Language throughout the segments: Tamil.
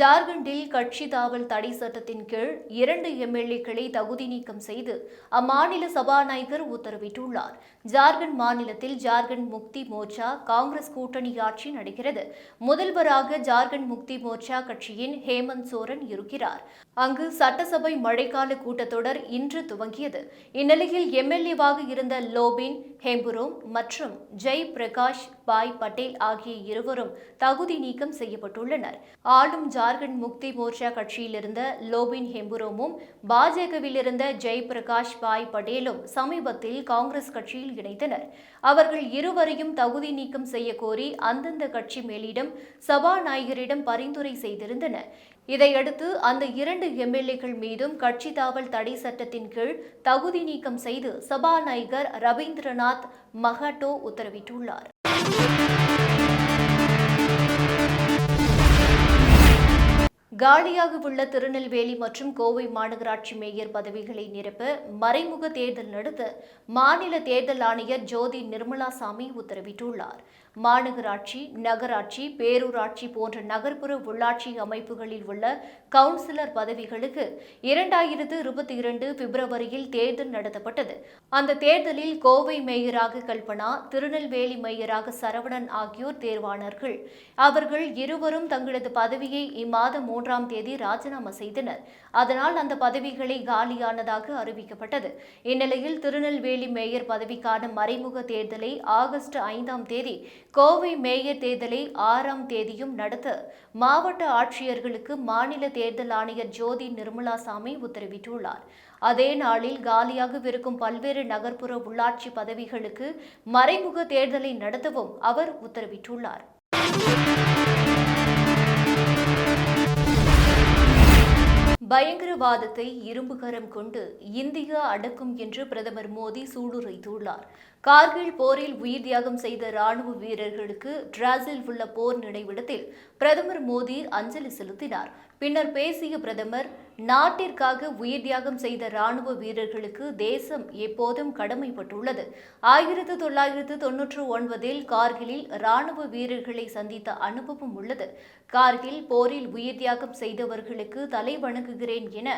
ஜார்க்கண்டில் கட்சி தாவல் தடை சட்டத்தின் கீழ் இரண்டு எம்எல்ஏக்களை தகுதி நீக்கம் செய்து அம்மாநில சபாநாயகர் உத்தரவிட்டுள்ளார். ஜார்க்கண்ட் மாநிலத்தில் ஜார்க்கண்ட் முக்தி மோர்ச்சா காங்கிரஸ் கூட்டணி ஆட்சி நடக்கிறது. முதல்வராக ஜார்க்கண்ட் முக்தி மோர்ச்சா கட்சியின் ஹேமந்த் சோரன் இருக்கிறார். அங்கு சட்டசபை மழைக்கால கூட்டத்தொடர் இன்று துவங்கியது. இந்நிலையில் எம்எல்ஏவாக இருந்த லோபின் ஹெம்புரோம் மற்றும் ஜெய் பிரகாஷ் பாய் பட்டேல் ஆகிய இருவரும் தகுதி நீக்கம் செய்யப்பட்டுள்ளனர். ஆளும் ஜார்க்கண்ட் முக்தி மோர்ச்சா கட்சியில் இருந்த லோபின் ஹெம்புரோமும் பாஜகவிலிருந்த ஜெய் பிரகாஷ் பாய் பட்டேலும் சமீபத்தில் காங்கிரஸ் கட்சியில் இணைந்தனர். அவர்கள் இருவரையும் தகுதி நீக்கம் செய்யக்கோரி அந்தந்த கட்சி மேலிடம் சபாநாயகரிடம் பரிந்துரை செய்திருந்தனர். இதையடுத்து அந்த இரண்டு எம்எல்ஏக்கள் மீதும் கட்சி தாவல் தடை சட்டத்தின் கீழ் தகுதி நீக்கம் செய்து சபாநாயகர் ரவீந்திரநாத் மகாட்டோ உத்தரவிட்டுள்ளார். காலியாக உள்ள திருநெல்வேலி மற்றும் கோவை மாநகராட்சி மேயர் பதவிகளை நிரப்ப மறைமுக தேர்தல் நடத்த மாநில தேர்தல் ஆணையர் ஜோதி நிர்மலாசாமி உத்தரவிட்டுள்ளார். மாநகராட்சி நகராட்சி பேரூராட்சி போன்ற நகர்ப்புற உள்ளாட்சி அமைப்புகளில் உள்ள கவுன்சிலர் பதவிகளுக்கு இரண்டாயிரத்து இருபத்தி இரண்டு பிப்ரவரியில் தேர்தல் நடத்தப்பட்டது. அந்த தேர்தலில் கோவை மேயராக கல்பனா திருநெல்வேலி மேயராக சரவணன் ஆகியோர் தேர்வானார்கள். அவர்கள் இருவரும் தங்களது பதவியை இம்மாதம் மூன்றாம் தேதி ராஜினாமா செய்தனர். அதனால் அந்த பதவிகளை காலியானதாக அறிவிக்கப்பட்டது. இந்நிலையில் திருநெல்வேலி மேயர் பதவிக்கான மறைமுக தேர்தலை ஆகஸ்ட் ஐந்தாம் தேதி கோவை மேயர் தேர்தலை ஆறாம் தேதியும் நடத்த மாவட்ட ஆட்சியர்களுக்கு மாநில தேர்தல் ஆணையர் ஜோதி நிர்மலாசாமி உத்தரவிட்டுள்ளார். அதே நாளில் காலியாகவிருக்கும் பல்வேறு நகர்ப்புற உள்ளாட்சி பதவிகளுக்கு மறைமுக தேர்தலை நடத்தவும் அவர் உத்தரவிட்டுள்ளார். பயங்கரவாதத்தை இரும்புகரம் கொண்டு இந்தியா அடக்கும் என்று பிரதமர் மோடி சூளுரைத்துள்ளார். கார்கில் போரில் உயிர் தியாகம் செய்த ராணுவ வீரர்களுக்கு டிராசில் உள்ள போர் நினைவிடத்தில் பிரதமர் மோடி அஞ்சலி செலுத்தினார். பின்னர் பேசிய பிரதமர் நாட்டிற்காக உயிர் தியாகம் செய்த ராணுவ வீரர்களுக்கு தேசம் எப்போதும் கடமைப்பட்டுள்ளது. ஆயிரத்து தொள்ளாயிரத்து தொன்னூற்று ஒன்பதில் கார்கிலில் ராணுவ வீரர்களை சந்தித்த அனுபவம் உள்ளது. கார்கில் போரில் உயிர் தியாகம் செய்தவர்களுக்கு தலை வணங்குகிறேன் என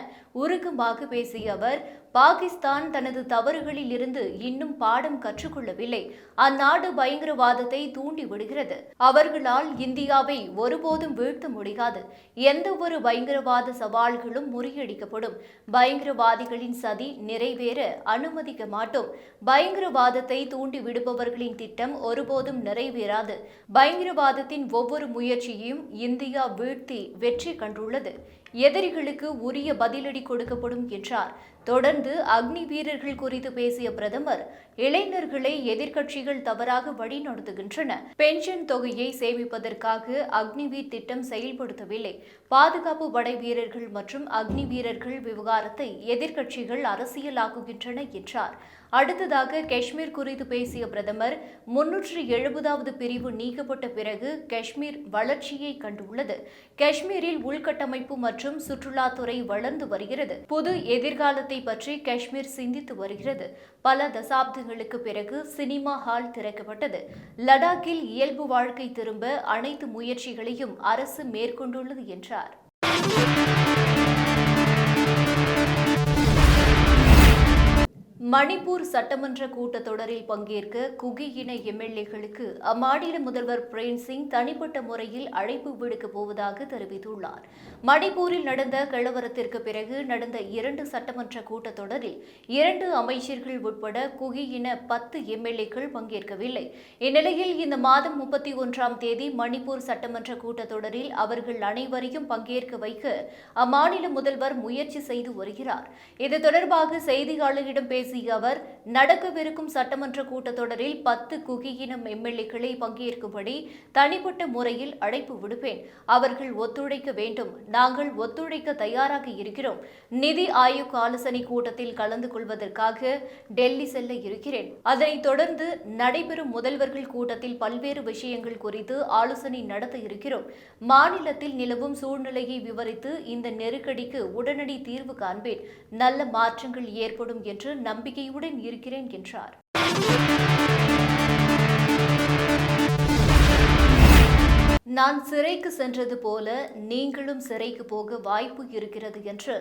உருக்கமாக பேசிய அவர் பாகிஸ்தான் தனது தவறுகளில் இருந்து இன்னும் பாடம் கற்றுக்கொள்ளவில்லை. அந்நாடு பயங்கரவாதத்தை தூண்டி விடுகிறது. அவர்களால் இந்தியாவை ஒருபோதும் வீழ்த்த முடியாது. எந்த ஒரு பயங்கரவாத சவால்களும் முறியடிக்கப்படும். பயங்கரவாதிகளின் சதி நிறைவேற அனுமதிக்க மாட்டோம். பயங்கரவாதத்தை தூண்டி விடுபவர்களின் திட்டம் ஒருபோதும் நிறைவேறாது. பயங்கரவாதத்தின் ஒவ்வொரு முயற்சியையும் இந்தியா வீழ்த்தி வெற்றி கண்டுள்ளது. எதிரிகளுக்கு உரிய பதிலடி கொடுக்கப்படும் என்றார். தொடர்ந்து அக்னி வீரர்கள் குறித்து பேசிய பிரதமர் இளைஞர்களை எதிர்க்கட்சிகள் தவறாக வழிநடத்துகின்றன. பென்ஷன் தொகையை சேமிப்பதற்காக அக்னிவீர் திட்டம் செயல்படுத்தவில்லை. பாதுகாப்பு படை வீரர்கள் மற்றும் அக்னி வீரர்கள் விவகாரத்தை எதிர்க்கட்சிகள் அரசியலாக்குகின்றன என்றார். அடுத்ததாக காஷ்மீர் குறித்து பேசிய பிரதமர் முன்னூற்று எழுபதாவது பிரிவு நீக்கப்பட்ட பிறகு காஷ்மீர் வளர்ச்சியை கண்டுள்ளது. காஷ்மீரில் உள்கட்டமைப்பு மற்றும் சுற்றுலாத்துறை வளர்ந்து வருகிறது. புது எதிர்காலத்தை பற்றி காஷ்மீர் சிந்தித்து வருகிறது. பல தசாப்தங்களுக்கு பிறகு சினிமா ஹால் திறக்கப்பட்டது. லடாக்கில் இயல்பு வாழ்க்கை திரும்ப அனைத்து முயற்சிகளையும் அரசு மேற்கொண்டுள்ளது என்றார். மணிப்பூர் சட்டமன்ற கூட்டத்தொடரில் பங்கேற்க குகி இன எம்எல்ஏகளுக்கு அம்மாநில முதல்வர் பிரேம் சிங் தனிப்பட்ட முறையில் அழைப்பு விடுக்கப் போவதாக தெரிவித்துள்ளார். மணிப்பூரில் நடந்த கலவரத்திற்கு பிறகு நடந்த இரண்டு சட்டமன்ற கூட்டத்தொடரில் இரண்டு அமைச்சர்கள் உட்பட குகி இன பத்து எம்எல்ஏக்கள் பங்கேற்கவில்லை. இந்நிலையில் இந்த மாதம் முப்பத்தி ஒன்றாம் தேதி மணிப்பூர் சட்டமன்ற கூட்டத்தொடரில் அவர்கள் அனைவரையும் பங்கேற்க வைக்க அம்மாநில முதல்வர் முயற்சி செய்து வருகிறார். இது தொடர்பாக செய்தியாளர்களிடம் பேசிய பேசிய அவர் நடக்கவிருக்கும் சட்டமன்ற கூட்டத்தொடரில் பத்து குகியினம் எம்எல்ஏக்களை பங்கேற்கும்படி தனிப்பட்ட முறையில் அழைப்பு விடுப்பேன். அவர்கள் ஒத்துழைக்க வேண்டும். நாங்கள் ஒத்துழைக்க தயாராக இருக்கிறோம். நிதி ஆயோக் ஆலோசனை கூட்டத்தில் கலந்து கொள்வதற்காக டெல்லி செல்ல இருக்கிறேன். அதனைத் தொடர்ந்து நடைபெறும் முதல்வர்கள் கூட்டத்தில் பல்வேறு விஷயங்கள் குறித்து ஆலோசனை நடத்த இருக்கிறோம். மாநிலத்தில் நிலவும் சூழ்நிலையை விவரித்து இந்த நெருக்கடிக்கு உடனடி தீர்வு காண்பேன். நல்ல மாற்றங்கள் ஏற்படும் என்று நம்பிக்கையுடன் இருக்கிறேன் என்றார். நான் சிறைக்கு சென்றது போல நீங்களும் சிறைக்கு போக வாய்ப்பு இருக்கிறது என்று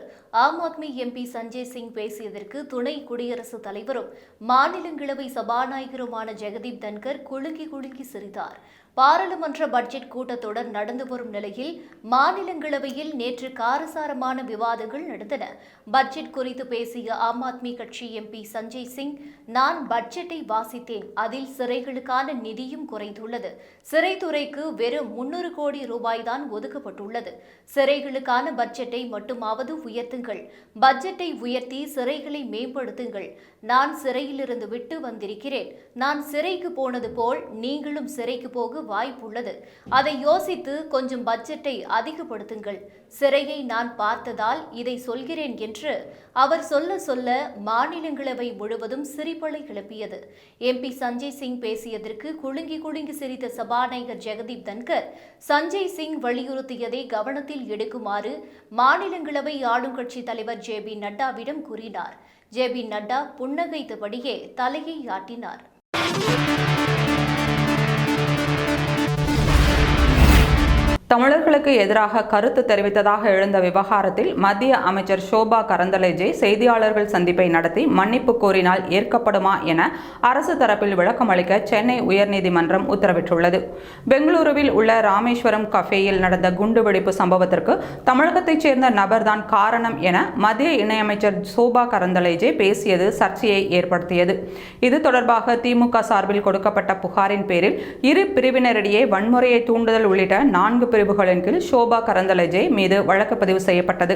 ஆம் ஆத்மி எம்பி சஞ்சய் சிங் பேசியதற்கு துணை குடியரசுத் தலைவரும் மாநிலங்களவை சபாநாயகருமான ஜெகதீப் தன்கர் குலுங்கி குலுங்கி சிரித்தார். பாராளுமன்ற பட்ஜெட் கூட்டத்தொடர் நடந்து வரும் நிலையில் மாநிலங்களவையில் நேற்று காரசாரமான விவாதங்கள் நடந்தன. பட்ஜெட் குறித்து பேசிய ஆம் ஆத்மி கட்சி எம்பி சஞ்சய் சிங் நான் பட்ஜெட்டை வாசித்தேன். அதில் சிறைகளுக்கான நிதியும் குறைந்துள்ளது. சிறைத்துறைக்கு வெறும் முன்னூறு கோடி ரூபாய் தான் ஒதுக்கப்பட்டுள்ளது. சிறைகளுக்கான பட்ஜெட்டை மட்டுமாவது உயர்த்துங்கள். பட்ஜெட்டை உயர்த்தி சிறைகளை மேம்படுத்துங்கள். நான் சிறையிலிருந்து விட்டு வந்திருக்கிறேன். நான் சிறைக்கு போனது போல் நீங்களும் சிறைக்கு போக வாய்ப்புள்ளது. அதை யோசித்து கொஞ்சம் பட்ஜெட்டை அதிகப்படுத்துங்கள். சிறையை நான் பார்த்ததால் இதை சொல்கிறேன் என்று அவர் சொல்ல சொல்ல மாநிலங்களவை முழுவதும் சிரிப்பலை கிளப்பியது. எம்பி சஞ்சய் சிங் பேசியதற்கு குலுங்கி குலுங்கி சிரித்த சபாநாயகர் ஜெகதீப் தன்கர் சஞ்சய் சிங் வலியுறுத்தியதை கவனத்தில் எடுக்குமாறு மாநிலங்களவை ஆளும் கட்சி தலைவர் ஜே. பி. நட்டாவிடம் கூறினார். ஜே. பி. நட்டா புன்னகைத்தபடியே தலையை ஆட்டினார். தமிழர்களுக்கு எதிராக கருத்து தெரிவித்ததாக எழுந்த விவகாரத்தில் மத்திய அமைச்சர் ஷோபா கரந்தலேஜே செய்தியாளர்கள் சந்திப்பை நடத்தி மன்னிப்பு கோரினால் ஏற்கப்படுமா என அரசு தரப்பில் விளக்கம் அளிக்க சென்னை உயர்நீதிமன்றம் உத்தரவிட்டுள்ளது. பெங்களூருவில் உள்ள ராமேஸ்வரம் கஃபேயில் நடந்த குண்டுவெடிப்பு சம்பவத்திற்கு தமிழகத்தைச் சேர்ந்த நபர்தான் காரணம் என மத்திய இணையமைச்சர் சோபா கரந்தலேஜே பேசியது சர்ச்சையை ஏற்படுத்தியது. இது தொடர்பாக திமுக சார்பில் கொடுக்கப்பட்ட புகாரின் பேரில் இரு பிரிவினரிடையே வன்முறையை தூண்டுதல் உள்ளிட்ட நான்கு பிரிவுகளின் கீழ் ஷோபா கரந்தலஜே மீது வழக்கு பதிவு செய்யப்பட்டது.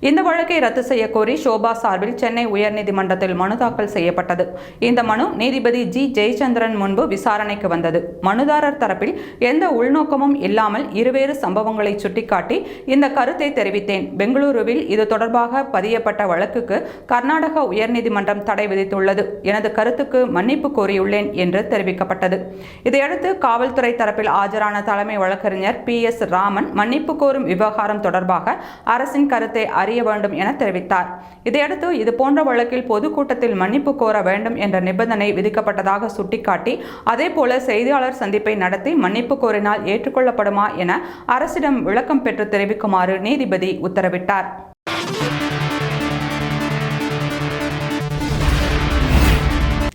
இந்த வழக்கை ரத்து செய்ய கோரி ஷோபா சார்பில் சென்னை உயர்நீதிமன்றத்தில் மனு தாக்கல் செய்யப்பட்டது. இந்த மனு நீதிபதி ஜி. ஜெயச்சந்திரன் முன்பு விசாரணைக்கு வந்தது. மனுதாரர் தரப்பில் எந்த உள்நோக்கமும் இல்லாமல் இருவேறு சம்பவங்களை சுட்டிக்காட்டி இந்த கருத்தை தெரிவித்தேன். பெங்களூருவில் இது தொடர்பாக பதியப்பட்ட வழக்குக்கு கர்நாடக உயர்நீதிமன்றம் தடை விதித்துள்ளது. எனது கருத்துக்கு மன்னிப்பு கோரியுள்ளேன் என்று தெரிவிக்கப்பட்டது. இதையடுத்து காவல்துறை தரப்பில் ஆஜரான தலைமை வழக்கறிஞர் பி. எஸ். ராமன் மன்னிப்பு கோரும் விவகாரம் தொடர்பாக அரசின் கருத்தை அறிய வேண்டும் என தெரிவித்தார். இதையடுத்து இதுபோன்ற வழக்கில் பொதுக்கூட்டத்தில் மன்னிப்பு கோர வேண்டும் என்ற நிபந்தனை விதிக்கப்பட்டதாக சுட்டிக்காட்டி அதேபோல செய்தியாளர் சந்திப்பை நடத்தி மன்னிப்பு கோரினால் ஏற்றுக்கொள்ளப்படுமா என அரசிடம் விளக்கம் பெற்று தெரிவிக்குமாறு நீதிபதி உத்தரவிட்டார்.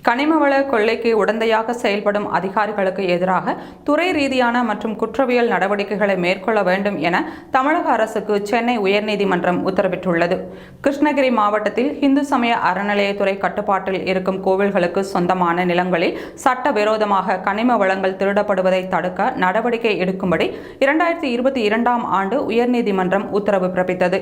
கனிமவள கொள்ளைக்கு உடந்தையாக செயல்படும் அதிகாரிகளுக்கு எதிராக துறை ரீதியான மற்றும் குற்றவியல் நடவடிக்கைகளை மேற்கொள்ள வேண்டும் என தமிழக அரசுக்கு சென்னை உயர்நீதிமன்றம் உத்தரவிட்டுள்ளது. கிருஷ்ணகிரி மாவட்டத்தில் இந்து சமய அறநிலையத்துறை கட்டுப்பாட்டில் இருக்கும் கோவில்களுக்கு சொந்தமான நிலங்களில் சட்டவிரோதமாக கனிம வளங்கள் திருடப்படுவதை தடுக்க நடவடிக்கை எடுக்கும்படி இரண்டாயிரத்தி இருபத்தி இரண்டாம் ஆண்டு உயர்நீதிமன்றம் உத்தரவு பிறப்பித்தது.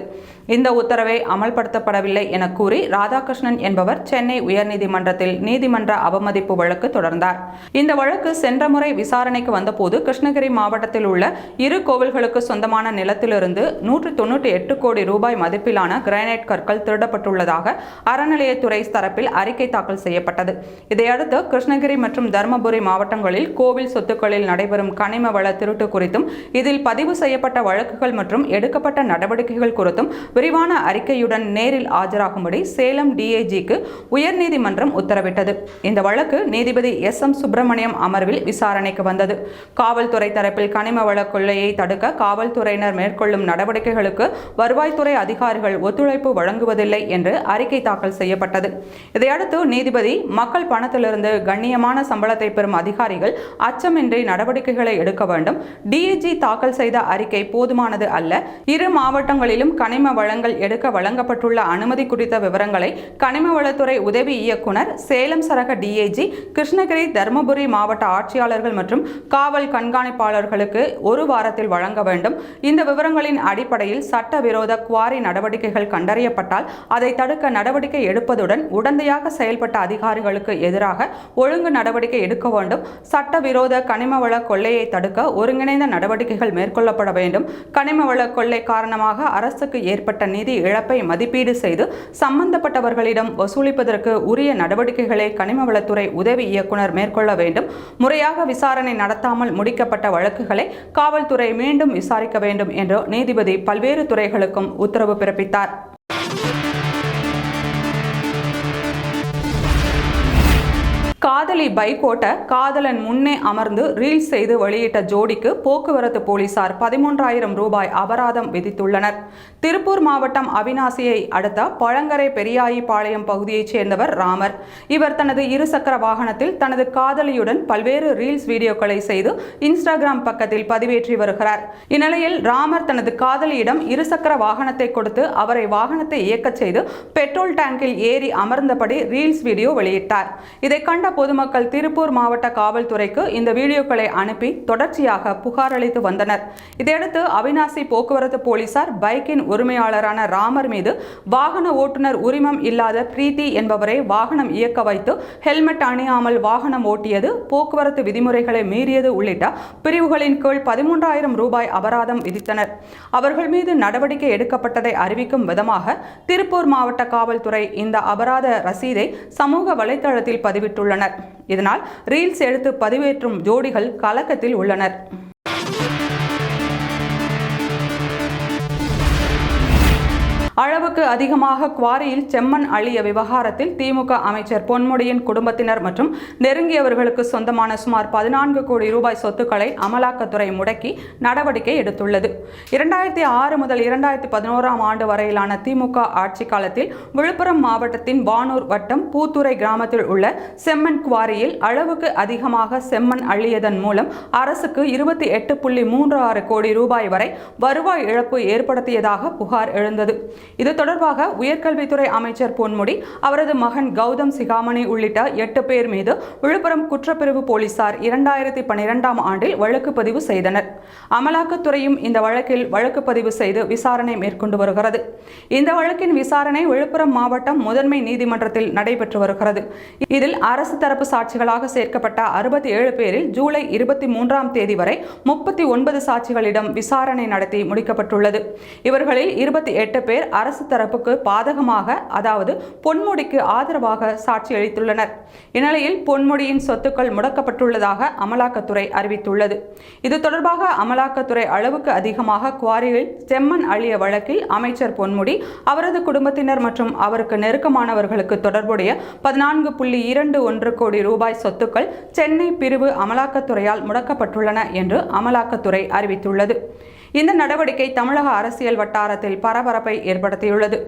இந்த உத்தரவை அமல்படுத்தப்படவில்லை என கூறி ராதாகிருஷ்ணன் என்பவர் சென்னை உயர்நீதிமன்றத்தில் நீதிமன்ற அவமதிப்பு வழக்கு தொடர்ந்தார். இந்த வழக்கு சென்ற முறை விசாரணைக்கு வந்தபோது கிருஷ்ணகிரி மாவட்டத்தில் உள்ள இரு கோவில்களுக்கு சொந்தமான நிலத்திலிருந்து நூற்று தொன்னூற்றி எட்டு கோடி ரூபாய் மதிப்பிலான கிரானைட் கற்கள் திருடப்பட்டுள்ளதாக அறநிலையத்துறை தரப்பில் அறிக்கை தாக்கல் செய்யப்பட்டது. இதையடுத்து கிருஷ்ணகிரி மற்றும் தருமபுரி மாவட்டங்களில் கோவில் சொத்துக்களில் நடைபெறும் கனிம வள திருட்டு குறித்தும் இதில் பதிவு செய்யப்பட்ட வழக்குகள் மற்றும் எடுக்கப்பட்ட நடவடிக்கைகள் குறித்தும் விரிவான அறிக்கையுடன் நேரில் ஆஜராகும்படி சேலம் டிஐஜிக்கு உயர்நீதிமன்றம் உத்தரவிட்டது. இந்த வழக்கு நீதிபதி எஸ் எம் சுப்பிரமணியம் அமர்வில் விசாரணைக்கு வந்தது. காவல்துறை தரப்பில் கனிம வள கொள்ளையை தடுக்க காவல்துறையினர் மேற்கொள்ளும் நடவடிக்கைகளுக்கு வருவாய்த்துறை அதிகாரிகள் ஒத்துழைப்பு வழங்குவதில்லை என்று அறிக்கை தாக்கல் செய்யப்பட்டது. இதையடுத்து நீதிபதி மக்கள் பணத்திலிருந்து கண்ணியமான சம்பளத்தை பெறும் அதிகாரிகள் அச்சமின்றி நடவடிக்கைகளை எடுக்க வேண்டும். டிஏஜி தாக்கல் செய்த அறிக்கை போதுமானது அல்ல. இரு மாவட்டங்களிலும் கனிம வளங்கள் எடுக்க வழங்கப்பட்டுள்ள அனுமதி குறித்த விவரங்களை கனிம வளத்துறை உதவி இயக்குனர் சேலம் சரக டிஐஜி கிருஷ்ணகிரி தருமபுரி மாவட்ட ஆட்சியாளர்கள் மற்றும் காவல் கண்காணிப்பாளர்களுக்கு ஒரு வாரத்தில் வழங்க வேண்டும். இந்த விவரங்களின் அடிப்படையில் சட்டவிரோத குவாரி நடவடிக்கைகள் கண்டறியப்பட்டால் அதை தடுக்க நடவடிக்கை எடுப்பதுடன் உடந்தையாக செயல்பட்ட அதிகாரிகளுக்கு எதிராக ஒழுங்கு நடவடிக்கை எடுக்க வேண்டும். சட்டவிரோத கனிமவள கொள்ளையை தடுக்க ஒருங்கிணைந்த நடவடிக்கைகள் மேற்கொள்ளப்பட வேண்டும். கனிமவள கொள்ளை காரணமாக அரசுக்கு ஏற்பட்ட நிதி இழப்பை மதிப்பீடு செய்து சம்பந்தப்பட்டவர்களிடம் வசூலிப்பதற்கு உரிய நடவடிக்கைகளை கனிமவளத்துறை உதவி இயக்குனர் மேற்கொள்ள வேண்டும். முறையாக விசாரணை நடத்தாமல் முடிக்கப்பட்ட வழக்குகளை காவல்துறை மீண்டும் விசாரிக்க வேண்டும் என்று நீதிபதி பல்வேறு துறைகளுக்கும் உத்தரவு பிறப்பித்தார். காதலி பைக் ஓட்ட காதலன் முன்னே அமர்ந்து ரீல்ஸ் செய்து வெளியிட்ட ஜோடிக்கு போக்குவரத்து போலீசார் பதிமூன்றாயிரம் ரூபாய் அபராதம் விதித்துள்ளனர். திருப்பூர் மாவட்டம் அவினாசியை அடுத்த பழங்கரை பெரியாயிபாளையம் பகுதியைச் சேர்ந்தவர் ராமர். இவர் தனது இருசக்கர வாகனத்தில் தனது காதலியுடன் பல்வேறு ரீல்ஸ் வீடியோக்களை செய்து இன்ஸ்டாகிராம் பக்கத்தில் பதிவேற்றி வருகிறார். இந்நிலையில் ராமர் தனது காதலியிடம் இருசக்கர வாகனத்தை கொடுத்து அவரை வாகனத்தை இயக்கச் செய்து பெட்ரோல் டேங்கில் ஏறி அமர்ந்தபடி ரீல்ஸ் வீடியோ வெளியிட்டார். இதை கண்ட பொதுமக்கள் திருப்பூர் மாவட்ட காவல்துறைக்கு இந்த வீடியோக்களை அனுப்பி தொடர்ச்சியாக புகார் அளித்து வந்தனர். இதையடுத்து அவினாசி போக்குவரத்து போலீசார் பைக்கின் உரிமையாளரான ராமர் மீது வாகன ஓட்டுநர் உரிமம் இல்லாத பிரீத்தி என்பவரை வாகனம் இயக்க வைத்து ஹெல்மெட் அணியாமல் வாகனம் ஓட்டியது போக்குவரத்து விதிமுறைகளை மீறியது உள்ளிட்ட பிரிவுகளின் கீழ் பதிமூன்றாயிரம் ரூபாய் அபராதம் விதித்தனர். அவர்கள் மீது நடவடிக்கை எடுக்கப்பட்டதை அறிவிக்கும் விதமாக திருப்பூர் மாவட்ட காவல்துறை இந்த அபராத ரசீதை சமூக வலைதளத்தில் பதிவிட்டுள்ளனர் இதனால் ரீல்ஸ் எடுத்து பதிவேற்றும் ஜோடிகள் கலக்கத்தில் உள்ளனர். அதிகமாக குவாரியில் செம்மண் அழிய விவகாரத்தில் திமுக அமைச்சர் பொன்முடியின் குடும்பத்தினர் மற்றும் நெருங்கியவர்களுக்கு சொந்தமான சுமார் பதினான்கு கோடி ரூபாய் சொத்துக்களை அமலாக்கத்துறை முடக்கி நடவடிக்கை எடுத்துள்ளது. இரண்டாயிரத்தி ஆறு முதல் இரண்டாயிரத்தி பதினோராம் ஆண்டு வரையிலான திமுக ஆட்சி காலத்தில் விழுப்புரம் மாவட்டத்தின் வானூர் வட்டம் பூத்துறை கிராமத்தில் உள்ள செம்மண் குவாரியில் அளவுக்கு அதிகமாக செம்மண் அள்ளியதன் மூலம் அரசுக்கு இருபத்தி எட்டு புள்ளி மூன்று ஆறு கோடி ரூபாய் வரை வருவாய் இழப்பு ஏற்படுத்தியதாக புகார் எழுந்தது. இது தொடர்பாக தொடர்பாக உயர்கல்வித்துறை அமைச்சர் பொன்முடி அவரது மகன் கௌதம் சிகாமணி உள்ளிட்ட எட்டு பேர் மீது விழுப்புரம் குற்றப்பிரிவு போலீசார் இரண்டாயிரத்தி பன்னிரெண்டாம் ஆண்டில் வழக்கு பதிவு செய்தனர். அமலாக்கத்துறையும் இந்த வழக்கில் வழக்கு பதிவு செய்து விசாரணை மேற்கொண்டு வருகிறது. இந்த வழக்கின் விசாரணை விழுப்புரம் மாவட்டம் முதன்மை நீதிமன்றத்தில் நடைபெற்று வருகிறது. இதில் அரசு தரப்பு சாட்சிகளாக சேர்க்கப்பட்ட அறுபத்தி ஏழு பேரில் ஜூலை இருபத்தி மூன்றாம் தேதி வரை முப்பத்தி ஒன்பது சாட்சிகளிடம் விசாரணை நடத்தி முடிக்கப்பட்டுள்ளது. இவர்களில் இருபத்தி எட்டு பேர் அரசு தரப்பு தரப்புக்கு பாதகமாக அதாவது பொன்முடிக்கு ஆதரவாக சாட்சி அளித்துள்ளனர். இந்நிலையில் பொன்முடியின் சொத்துக்கள் முடக்கப்பட்டுள்ளதாக அமலாக்கத்துறை அறிவித்துள்ளது. இது தொடர்பாக அமலாக்கத்துறை அளவுக்கு அதிகமாக குவாரியில் செம்மண் அழிய வழக்கில் அமைச்சர் பொன்முடி அவரது குடும்பத்தினர் மற்றும் அவருக்கு நெருக்கமானவர்களுக்கு தொடர்புடைய பதினான்கு புள்ளி இரண்டு ஒன்று கோடி ரூபாய் சொத்துக்கள் சென்னை பிரிவு அமலாக்கத்துறையால் முடக்கப்பட்டுள்ளன என்று அமலாக்கத்துறை அறிவித்துள்ளது. இந்த நடவடிக்கை தமிழக அரசியல் வட்டாரத்தில் பரபரப்பை ஏற்படுத்தியுள்ளது.